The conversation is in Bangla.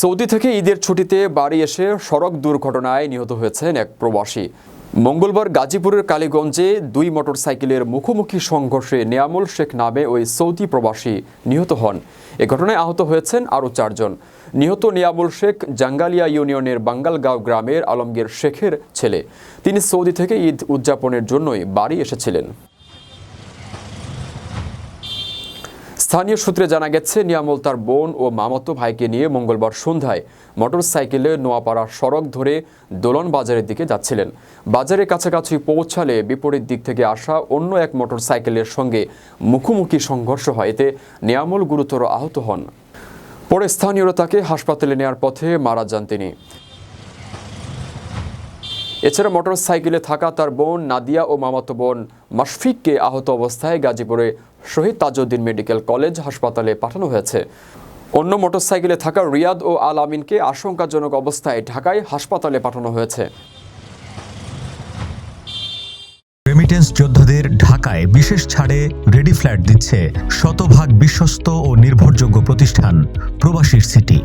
সৌদি থেকে ঈদের ছুটিতে বাড়ি এসে সড়ক দুর্ঘটনায় নিহত হয়েছেন এক প্রবাসী। মঙ্গলবার গাজীপুরের কালীগঞ্জে দুই মোটরসাইকেলের মুখোমুখি সংঘর্ষে নিয়ামুল শেখ নামে ওই সৌদি প্রবাসী নিহত হন। এ ঘটনায় আহত হয়েছেন আরও চারজন। নিহত নিয়ামুল শেখ জাঙ্গালিয়া ইউনিয়নের বাঙ্গালগাঁও গ্রামের আলমগীর শেখের ছেলে। তিনি সৌদি থেকে ঈদ উদযাপনের জন্যই বাড়ি এসেছিলেন। স্থানীয় সূত্রে জানা গেছে, নিয়ামল তার বোন ও মামাতো ভাইকে নিয়ে মঙ্গলবার সন্ধ্যায় মোটরসাইকেলে নোয়াপাড়া সড়ক ধরে দোলন বাজারের দিকে যাচ্ছিলেন। বাজারের কাছাকাছি পৌঁছালে বিপরীত দিক থেকে আসা অন্য এক মোটরসাইকেলের সঙ্গে মুখোমুখি সংঘর্ষ হয়। এতে নিয়ামল গুরুতর আহত হন। পরে স্থানীয়রা তাকে হাসপাতালে নেওয়ার পথে মারা যান তিনি। এছাড়া মোটরসাইকেলে থাকা তার বোন নাদিয়া ও মামাতো বোন মাশফিককে আহত অবস্থায় গাজীপুরে শহীদ তাজউদ্দিন মেডিকেল কলেজ হাসপাতালে পাঠানো হয়েছে। অন্য মোটরসাইকেলে থাকা রিয়াদ ও আল আমিনকে আশঙ্কাজনক অবস্থায় ঢাকায় হাসপাতালে পাঠানো হয়েছে। রেমিটেন্স যোদ্ধাদের ঢাকায় বিশেষ ছাড়ে রেডি ফ্ল্যাট দিচ্ছে শতভাগ বিশ্বস্ত ও নির্ভরযোগ্য প্রতিষ্ঠান প্রবাসীর সিটি।